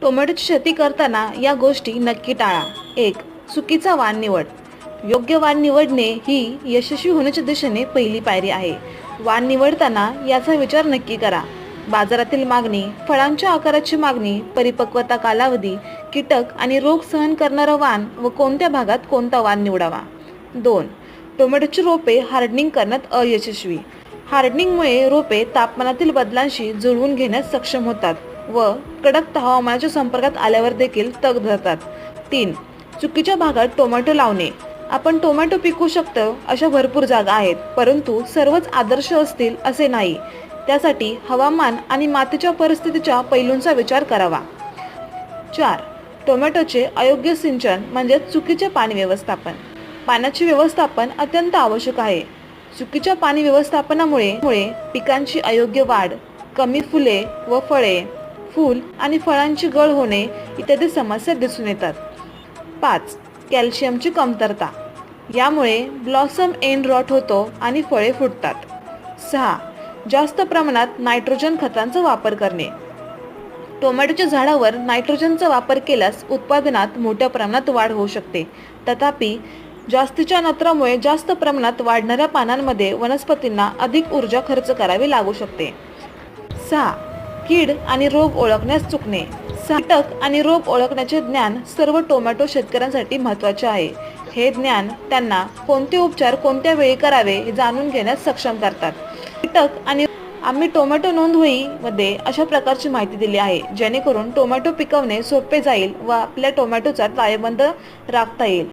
टोमॅटोची शेती करताना या गोष्टी नक्की टाळा. एक चुकीचा वाण निवड. योग्य वाण निवडणे ही यशस्वी होण्याच्या दिशेने पहिली पायरी आहे. वाण निवडताना याचा विचार नक्की करा. बाजारातील मागणी फळांच्या आकाराची मागणी परिपक्वता कालावधी कीटक आणि रोग सहन करणारा वाण व कोणत्या भागात कोणता वाण निवडावा. दोन टोमॅटोची रोपे हार्डनिंग करण्यात अयशस्वी. हार्डनिंगमुळे रोपे तापमानातील बदलांशी जुळवून घेण्यास सक्षम होतात. व कडक हवामानाच्या संपर्कात आल्यावर देखील तग धरतात. तीन चुकीच्या भागात टोमॅटो लावणे. आपण टोमॅटो पिकू शकतो अशा भरपूर जागा आहेत परंतु सर्वच आदर्श असतील असे नाही. त्यासाठी हवामान आणि मातीच्या परिस्थितीच्या पैलूंचा विचार करावा. चार टोमॅटोचे अयोग्य सिंचन म्हणजे चुकीचे पाणी व्यवस्थापन. पाण्याचे व्यवस्थापन अत्यंत आवश्यक आहे. चुकीच्या पाणी व्यवस्थापनामुळे मुळे पिकांची अयोग्य वाढ कमी फुले व फळे फूल आणि फळांची गळ होणे इत्यादी समस्या दिसून येतात. पाच कॅल्शियमची कमतरता. यामुळे ब्लॉसम एन रॉट होतो आणि फळे फुटतात. सहा जास्त प्रमाणात नायट्रोजन खतांचा वापर करणे. टोमॅटोच्या झाडावर नायट्रोजनचा वापर केल्यास उत्पादनात मोठ्या प्रमाणात वाढ होऊ शकते. तथापि जास्तीच्या नत्रामुळे जास्त प्रमाणात वाढणाऱ्या पानांमध्ये वनस्पतींना अधिक ऊर्जा खर्च करावी लागू शकते. सहा कीड आणि रोग ओळखण्यास चुकणे. सहा, कीटक आणि रोग ओळखण्याचे ज्ञान सर्व टोमॅटो शेतकऱ्यांसाठी महत्त्वाचे आहे. हे ज्ञान त्यांना कोणते उपचार कोणत्या वेळी करावे हे जाणून घेण्यास सक्षम करतात. कीटक आणि आम्ही टोमॅटो नोंदवही मध्ये अशा प्रकारची माहिती दिली आहे जेणेकरून टोमॅटो पिकवणे सोपे जाईल व आपल्या टोमॅटोचा ताळेबंद राखता येईल.